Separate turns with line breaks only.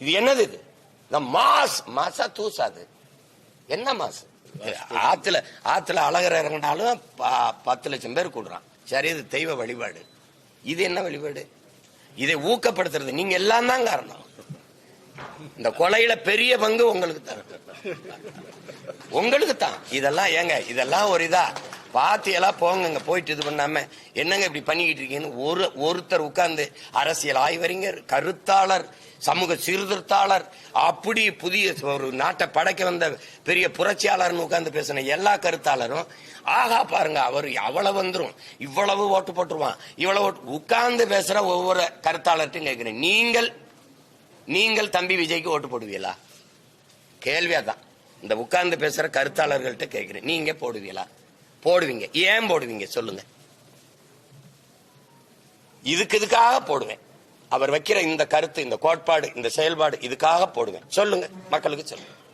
இது என்னது இது? இந்த மாஸ் மாசா தூசாது என்ன மாசு? ஆத்துல ஆத்துல அழகர் இறங்கினாலும் பத்து லட்சம் பேர் கூடுறான். சரி இது தெய்வ வழிபாடு. இது என்ன வழிபாடு? இதை ஊக்கப்படுத்துறது. நீங்க எல்லாம் தான் காரணம். இந்த கொலையில பெரிய பங்கு உங்களுக்கு தான் உங்களுக்கு தான். இதெல்லாம் ஏங்க இதெல்லாம் ஒரு இதா? பாத்தி எல்லாம் போங்க போயிட்டு இது பண்ணாம. என்னங்க இப்படி பண்ணிக்கிட்டு இருக்கீங்கன்னு ஒரு ஒருத்தர் உட்கார்ந்து அரசியல் ஆய்வறிஞர் கருத்தாளர் சமூக சீர்திருத்தாளர் அப்படி புதிய ஒரு நாட்டை படைக்க வந்த பெரிய புரட்சியாளர்னு உட்கார்ந்து பேசின எல்லா கருத்தாளரும் ஆகா பாருங்க அவர் அவ்வளவு வந்துடும் இவ்வளவு ஓட்டு போட்டுருவான் இவ்வளவு உட்கார்ந்து பேசுற ஒவ்வொரு கருத்தாளர்கிட்டையும் கேட்கிறேன். நீங்கள் நீங்கள் தம்பி விஜய்க்கு ஓட்டு போடுவீங்களா? கேள்வியா தான் இந்த உட்கார்ந்து பேசுற கருத்தாளர்கள்ட்ட கேட்கிறேன். நீங்க போடுவீங்களா? போடுவீங்க. ஏன் போடுவீங்க? சொல்லுங்க. இதுக்கு இதுக்காக போடுவேன். அவர் வைக்கிற இந்த கருத்து இந்த கோட்பாடு இந்த செயல்பாடு இதுக்காக போடுவேன். சொல்லுங்க. மக்களுக்கு சொல்லுங்க.